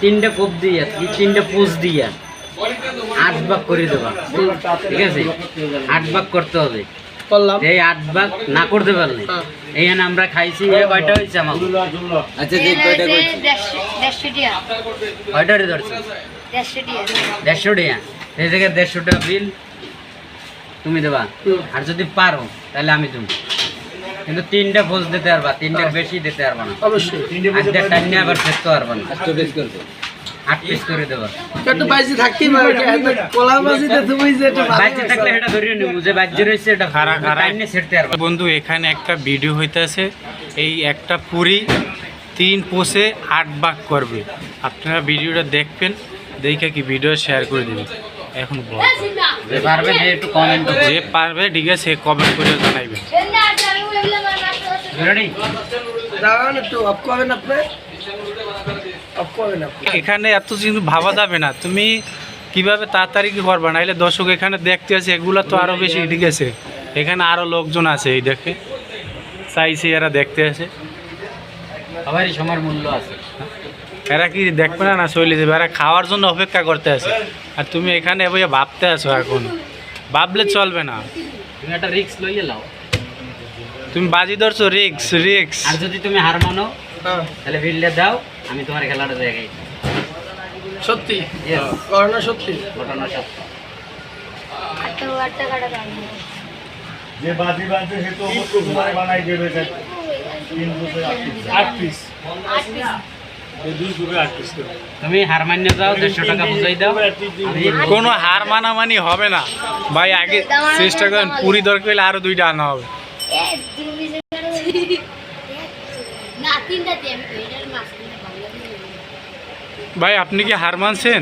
তিনটা কোপ দিয়া কি তিনটা পোজ দিয়া আট ভাগ করে দেবা। ঠিক আছে? আট ভাগ করতে হবে। করলাম। এই আট ভাগ না করতে পারলে হ্যাঁ। এইখানে আমরা খাইছি এ কয়টা হয়েছে আমার আচ্ছা যে কয়টা কইছি? কয়টা রে ধরছে? দেড়শো টাকা এই জায়গায় দেড়শো টাকা বিল তুমি দেবা। আর যদি পারো তাহলে আমি তুমি কিন্তু তিনটা পোজ দিতে পারবা তিনটার বেশি দিতে পারবা না। অবশ্যই। আজকে টাইম আবার ফেরতে পারবা না। আষ্ট বেশ করবে। আট পিস করে দেবা। একটু বাইজি থাকতেই পারে কলা বাজিতে তুমি যে এটা বাচ্চা থাকলে এটা ধরিয়ে নেব যে বাচ্চা রয়েছে এটা খারা খারা। টাইম ছেড়তে পারবা। বন্ধু এখানে একটা ভিডিও হইতেছে এই একটা পুরি তিন পোষে আট ভাগ করবে। আপনারা ভিডিওটা দেখবেন দেখে কি ভিডিও শেয়ার করে দেবেন এখন বল। যে পারবে যে একটু কমেন্ট যে পারবে ঠিক আছে কমেন্ট করে জানাইবেন দাঁড়ান একটু অফ করবেন আপনি। অফ করবেন আপনি। এখানে এত কিন্তু ভাবা যাবে না। তুমি কীভাবে তাড়াতাড়ি কি করবা? নাহলে দর্শক এখানে দেখতে আছে এগুলো তো আরও বেশি ঠিক আছে। এখানে আরও লোকজন আছে এই দেখে। চাইছে এরা দেখতে আছে। সবারই সময়ের মূল্য আছে। এরা কি দেখবে না না চলে যাবে এরা খাওয়ার জন্য অপেক্ষা করতে আছে। আর তুমি এখানে বইয়ে ভাবতে আছো এখন। ভাবলে চলবে না। তুমি একটা রিস্ক লইয়ে লাও। তুমি বাজি ধরছো রিক্স রিক্স আর যদি তুমি হার মানো হ্যাঁ। তাহলে বিলটা দাও আমি তোমার খেলাটা দেখাই। সত্যি? ঘটনা সত্যি? ঘটনা সত্য। যে বাজি সে তো তোমার বানাই দেবে করে। তুমি হার মান্য যাও দেড়শো টাকা বুঝাই দাও। কোনো হার মানামানি হবে না। ভাই আগে চেষ্টা করেন পুরি দরকার হলে আরও দুইটা আনা হবে। না আপনি কি আমি এটার মাছ দিয়ে ভাই আপনি কি হার মানছেন?